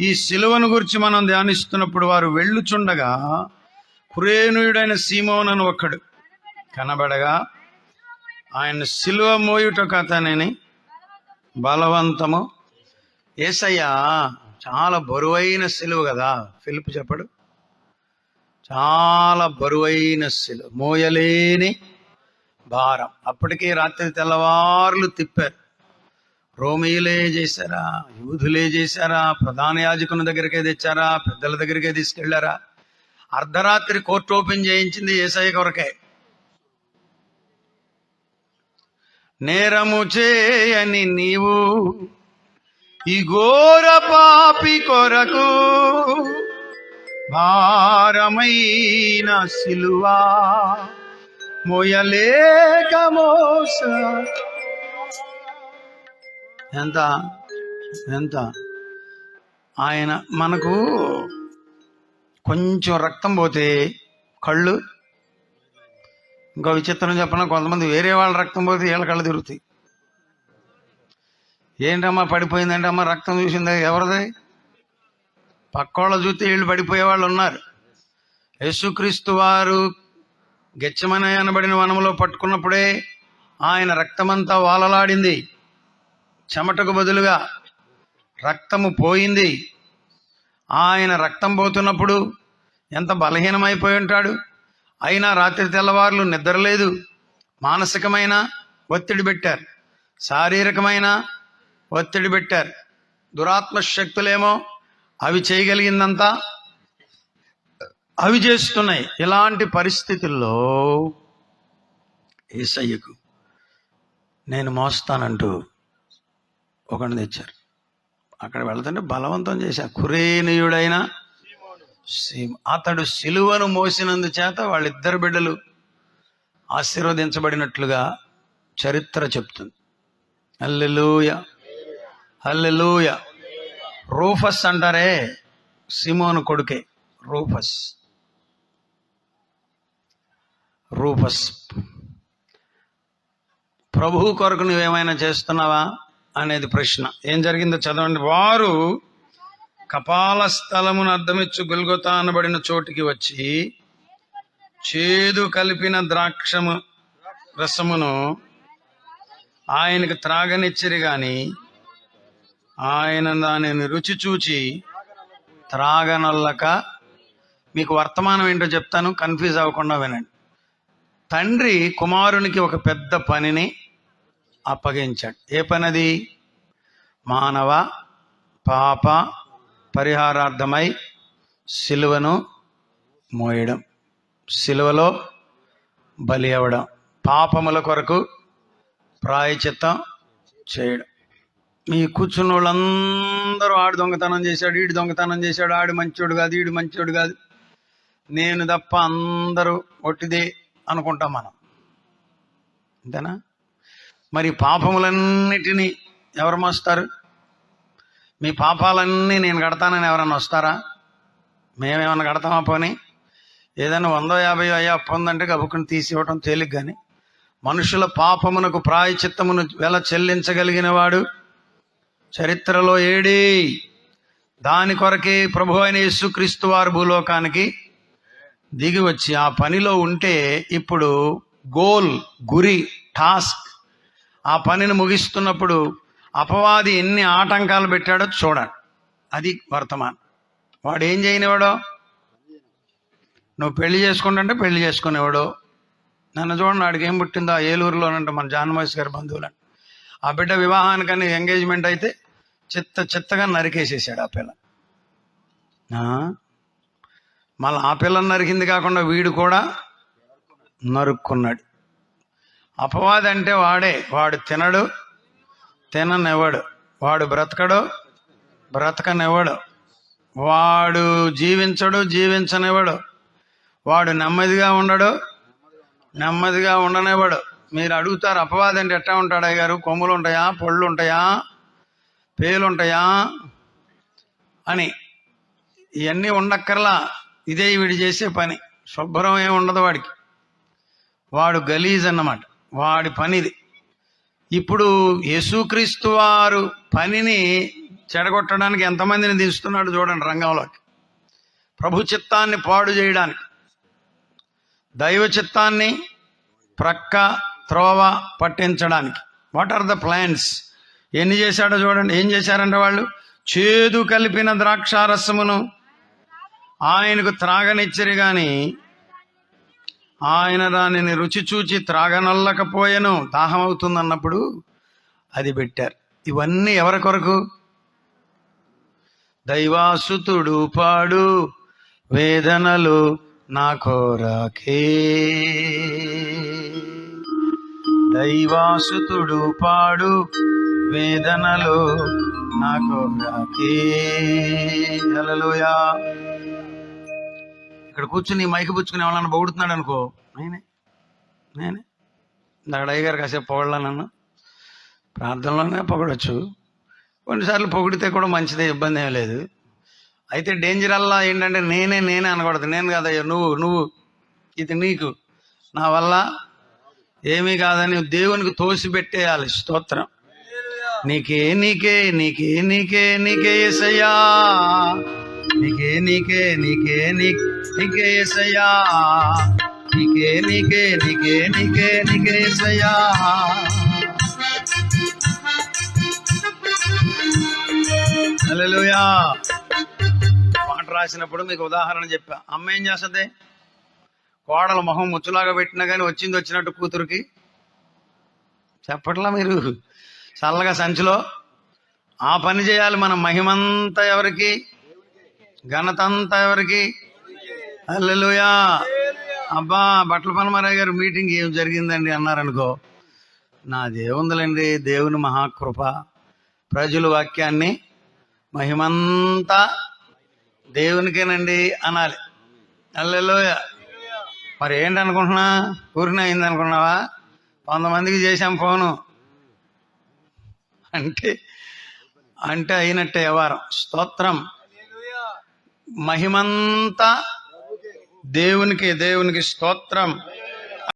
ఈ సిలువను గురించి మనం ధ్యానిస్తున్నప్పుడు వారు వెళ్ళుచుండగా కురేనుయుడైన సీమోనను ఒక్కడు కనబడగా ఆయన సిలువ మోయుట కథనిని బలవంతము. ఏసయ్యా చాలా బరువైన సిలువ కదా ఫిలిప్ చెప్పడు. చాలా బరువైన సిలువ మోయలేని భారం. అప్పటికే రాత్రి తెల్లవారులు తిప్పారు. రోమియులే చేశారా? యూదులే చేశారా? ప్రధాన యాజకుని దగ్గరికే తెచ్చారా? పెద్దల దగ్గరికే తీసుకెళ్ళారా? అర్ధరాత్రి కోర్టు ఓపెన్ చేయించింది ఏసఐ కొరకే. నేరము చేయని నీవు ఈ ఘోర పాపి కొరకు భారమైన సిలువా మోయలేక మోస ఎంత? ఎంత? ఆయన మనకు కొంచెం రక్తం పోతే కళ్ళు ఇంకో విచిత్రం చెప్పిన? కొంతమంది వేరే వాళ్ళ రక్తం పోతే వీళ్ళ కళ్ళు తిరుగుతాయి. ఏంటమ్మా పడిపోయిందంటమ్మా రక్తం చూసింది ఎవరిది? పక్కోళ్ళ చూస్తే వీళ్ళు పడిపోయే వాళ్ళు ఉన్నారు. యేసుక్రీస్తు వారు గెచ్చమని అనబడిన వనములో పట్టుకున్నప్పుడే ఆయన రక్తమంతా వాలలాడింది. చెమటకు బదులుగా రక్తము పోయింది. ఆయన రక్తం పోతున్నప్పుడు ఎంత బలహీనమైపోయి ఉంటాడు. అయినా రాత్రి తెల్లవారులు నిద్రలేదు. మానసికమైన ఒత్తిడి పెట్టారు. శారీరకమైన ఒత్తిడి పెట్టారు. దురాత్మ శక్తులేమో అవి చేయగలిగిందంతా అవి చేస్తున్నాయి. ఇలాంటి పరిస్థితుల్లో ఏసయ్యకు నేను మోస్తానంటూ ఒకడిని తెచ్చారు. అక్కడ వెళ్తుంటే బలవంతం చేశారు కురేనీయుడైన అతడు సిలువను మోసినందు చేత వాళ్ళిద్దరు బిడ్డలు ఆశీర్వదించబడినట్లుగా చరిత్ర చెప్తుంది. అల్లెలూయ అల్లెలూయ రూఫస్ అంటారే సిమోను కొడుకే రూఫస్. రూఫస్ ప్రభువు కొరకు నువ్వేమైనా చేస్తున్నావా? అనేది ప్రశ్న. ఏం జరిగిందో చదవండి. వారు కపాల స్థలమును అర్థమిచ్చు గుల్గొతా అనబడిన చోటికి వచ్చి చేదు కలిపిన ద్రాక్షము రసమును ఆయనకు త్రాగనిచ్చిరి గాని ఆయన దానిని రుచి చూచి త్రాగనొల్లక మీకు వర్తమానం ఏంటో చెప్తాను కన్ఫ్యూజ్ అవ్వకుండా వినండి. తండ్రి కుమారునికి ఒక పెద్ద పనిని అప్పగించాడు. ఏ పనది? మానవ పాప పరిహారార్థమై సిలువను మోయడం. సిలువలో బలి అవ్వడం. పాపముల కొరకు ప్రాయచిత్తం చేయడం. మీ కూర్చున్న వాళ్ళందరూ ఆడు దొంగతనం చేశాడు ఈడు దొంగతనం చేశాడు ఆడు మంచోడు కాదు ఈడు మంచోడు కాదు. నేను తప్ప అందరూ ఒట్టిదే అనుకుంటాం మనం. అంతేనా? మరి పాపములన్నిటినీ ఎవరు మోస్తారు? మీ పాపాలన్నీ నేను కడతానని ఎవరన్నా వస్తారా? మేమేమన్నా కడతామా పోనీ? ఏదైనా వందో యాభై అయ్యా పొందంటే ఉందంటే గబుకుని తీసి ఇవ్వటం తేలిక కానీ మనుషుల పాపమునకు ప్రాయచిత్తమును వెల చెల్లించగలిగిన వాడు చరిత్రలో ఏడి. దాని కొరకే ప్రభు అయిన యేసుక్రీస్తు వారు భూలోకానికి దిగి వచ్చి ఆ పనిలో ఉంటే ఇప్పుడు గోల్ గురి టాస్క్ ఆ పనిని ముగిస్తున్నప్పుడు అపవాది ఎన్ని ఆటంకాలు పెట్టాడో చూడండి. అది వర్తమానం. వాడు ఏం చేయనివాడో? నువ్వు పెళ్ళి చేసుకుంటుంటే పెళ్ళి చేసుకునేవాడు. నన్ను చూడండి వాడికి ఏం పుట్టిందో? ఆ ఏలూరులోనంటే మన జాన్మోస్ గారి బంధువులని ఆ బిడ్డ వివాహానికని ఎంగేజ్మెంట్ అయితే చిత్త చిత్తగా నరికేసేసాడు ఆ పిల్ల. మళ్ళీ ఆ పిల్లని నరికింది కాకుండా వీడు కూడా నరుక్కున్నాడు. అపవాది అంటే వాడే. వాడు తినడు తిననివ్వడు. వాడు బ్రతకడు బ్రతకనివ్వడు. వాడు జీవించడు జీవించనివ్వడు. వాడు నెమ్మదిగా ఉండడు నెమ్మదిగా ఉండనివ్వడు. మీరు అడుగుతారు అపవాది అంటే ఎట్టా ఉంటాడు గారు కొమ్ములు ఉంటాయా? పళ్ళు ఉంటాయా? పేలుంటాయా అని. ఇవన్నీ ఉండక్కర్లా. ఇదే వీడు చేసే పని. శుభ్రం ఏమి ఉండదు వాడికి. వాడు గలీజ్ అన్నమాట వాడి పనిది. ఇప్పుడు యేసుక్రీస్తు వారు పనిని చెడగొట్టడానికి ఎంతమందిని దించుతున్నాడు చూడండి రంగంలోకి. ప్రభు చిత్తాన్ని పాడు చేయడానికి దైవ చిత్తాన్ని ప్రక్క త్రోవ పట్టించడానికి. వాట్ ఆర్ ద ప్లాన్స్ ఎన్ని చేశాడో చూడండి. ఏం చేశారంటే వాళ్ళు? చేదు కలిపిన ద్రాక్షారసమును ఆయనకు త్రాగనిచ్చరు కానీ ఆయన దానిని రుచి చూచి త్రాగనల్లకపోయెను. దాహం అవుతుందన్నప్పుడు అది పెట్టారు. ఇవన్నీ ఎవరి కొరకు? దైవాసుతుడు పాడు వేదనలు నా కోరాకే. దైవాసుతుడు పాడు వేదనలు నా కోరాకే. హల్లెలూయా. ఇక్కడ కూర్చుని మైకి పుచ్చుకుని ఎవరన్నా పొగుడుతున్నాడు అనుకో. నేనే. నేనే. ఇందాక అయ్యగారు కాసేపు పొగడలా నన్ను. ప్రార్థనలోనే పొగడొచ్చు. కొన్నిసార్లు పొగిడితే కూడా మంచిదే ఇబ్బంది ఏం లేదు. అయితే డేంజర్ అల్లా ఏంటంటే నేనే నేనే అనకూడదు. నేను కాదయ్యా నువ్వు నువ్వు. ఇది నీకు. నా వల్ల ఏమీ కాదని దేవునికి తోసిపెట్టేయాలి. స్తోత్రం. నీకే నీకే నీకే నీకే నీకే ఎసయ్యా నీకే నీకే నీకే నీ- నీకే ఎసయ్యా నీకే నీకే నీకే నీకే నీకే ఎసయ్యా హల్లెలూయా. పాట రాసినప్పుడు మీకు ఉదాహరణ చెప్పా. అమ్మ ఏం చేస్తుంది? కోడల మొహం ముచ్చులాగా పెట్టినా కానీ వచ్చింది వచ్చినట్టు కూతురికి. చెప్పట్లా మీరు? చల్లగా సంచిలో. ఆ పని చేయాలి మన మహిమంతా ఎవరికి? ఘనత అంతా ఎవరికి? అల్లెలుయా అబ్బా బట్టల పనమరావు గారు మీటింగ్ ఏం జరిగిందండి అన్నారనుకో నా దేవుందులండి దేవుని మహాకృప ప్రజల వాక్యాన్ని మహిమంతా దేవునికేనండి అనాలి. అల్లెలోయ మరి ఏంటి అనుకుంటున్నా ఊరిన అయింది అనుకున్నావా కొంతమందికి చేశాం ఫోను. అంటే అంటే అయినట్టే వ్యవహారం. స్తోత్రం. మహిమంతా దేవునికి దేవునికి స్తోత్రం.